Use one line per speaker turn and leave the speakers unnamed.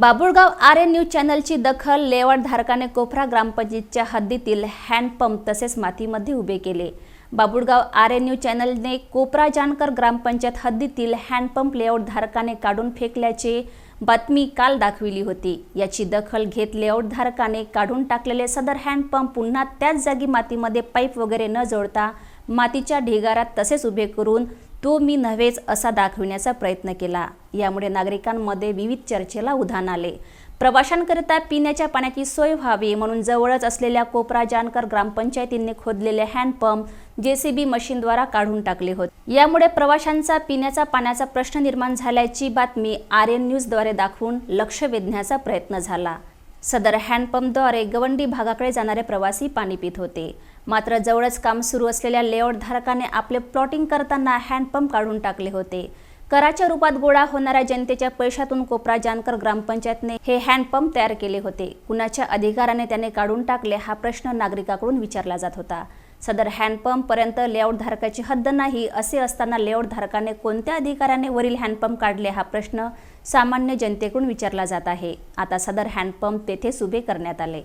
Babulgaon R N news चॅनलची दखल लेवडधारकाने धारकाने कोपरा ग्रामपंचायतच्या हद्दीतील हँडपंप तसेच मातीमध्ये उभे केले. बाबुळगाव आर एन न्यूज चॅनलने कोपरा जानकर ग्रामपंचायत हद्दीतील हँडपंप लेआउट धारकाने काढून फेकल्याचे बातमी काल दाखविली होती. याची दखल घेत लेआउट धारकाने काढून टाकलेले सदर हँडपंप पुन्हा त्याच जागी मातीमध्ये पाईप वगैरे न जोडता मातीच्या ढिगारात तसेच उभे करून तो मी नव्हेच असा दाखविण्याचा प्रयत्न केला. यामुळे नागरिकांमध्ये विविध चर्चेला उधाण आले. प्रवाशांकरिता पिण्याच्या पाण्याची सोय व्हावी म्हणून जवळच असलेल्या कोपरा जानकर ग्रामपंचायतींनी खोदलेले हँडपंप जेसीबी मशीनद्वारा काढून टाकले होते. यामुळे प्रवाशांचा पिण्याचा पाण्याचा प्रश्न निर्माण झाल्याची बातमी आर एन न्यूजद्वारे दाखवून लक्ष वेधण्याचा प्रयत्न झाला. सदर हँडपंपद्वारे गवंडी भागाकडे जाणारे प्रवासी पाणी पित होते. मात्र जवळच काम सुरू असलेल्या लेआउट धारकाने आपले प्लॉटिंग करताना हँडपंप काढून टाकले होते. कराच्या रूपात गोळा होणाऱ्या जनतेच्या पैशातून कोपरा जानकर ग्रामपंचायतने हे हँडपंप तयार केले होते. कुणाच्या अधिकाराने त्याने काढून टाकले हा प्रश्न नागरिकाकडून विचारला जात होता. सदर हँडपंपपर्यंत लेआउट धारकाची हद्द नाही असे असताना लेआउट धारकाने कोणत्या अधिकाराने वरील हँडपंप काढले हा प्रश्न सामान्य जनतेकडून विचारला जात आहे. आता सदर हँडपंप तेथेच उभे करण्यात आले.